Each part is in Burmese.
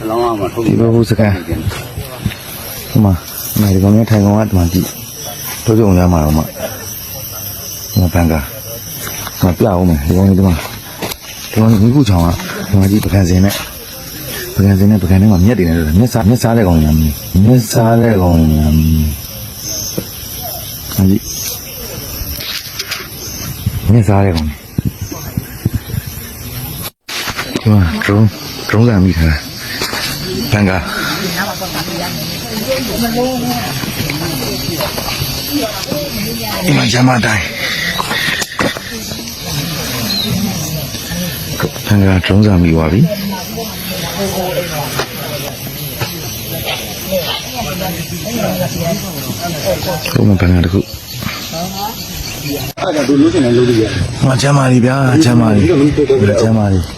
အလောင်းအမထုတ်ဒီဘက်ဘုစကန်ဟိုမှာမိုင်ဒီကောင်ကထိုင်ကောင်ကဒီမှာကြည့်ထုတ်ကြုံရမှာတော့မှဒီဘန်ကာမပြအောင်မယ်ဒီကောင်ဒီမှာဒီကောင်မိခုချောင်းကဒီမှာကြည့်ပကံစင်နဲ့ပကံစင်နဲ့ပကံထဲမှာမြက်တွေနဲ့မြက်စားမြက်စားတဲ့ကောင်ညာမြက်စားတဲ့ကောင်ညာဟာကြည့်မြက်စားတဲ့ကောင်ဒီမှာဒရုန်းဒရုန်းကမိထားတာ တန်ကာဒီမှာဂျမတိုင်းတန်ကာတုံးစားမိပါပြီဟုတ်မှာပန်းတစ်ခုအဲ့ဒါတို့လို့ရှင်လည်းလို့ရတယ်။ဟောကျမ်းမာပြီဗျာကျမ်းမာပြီ။ကျမ်းမာပြီ။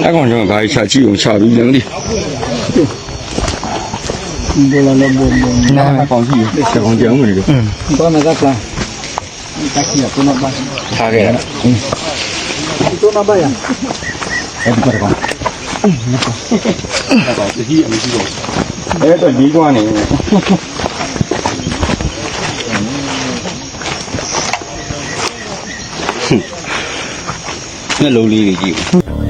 那光讲该下去用下路能力。不能那不不，那放弃，这小黄姜嘛这个。嗯。到那个啥？他去了，到那吧。他给了。嗯。到那吧呀。哎，你过来吧。嗯，那个。那个，这些也没去过。哎，这地瓜呢？哼。那楼里的地方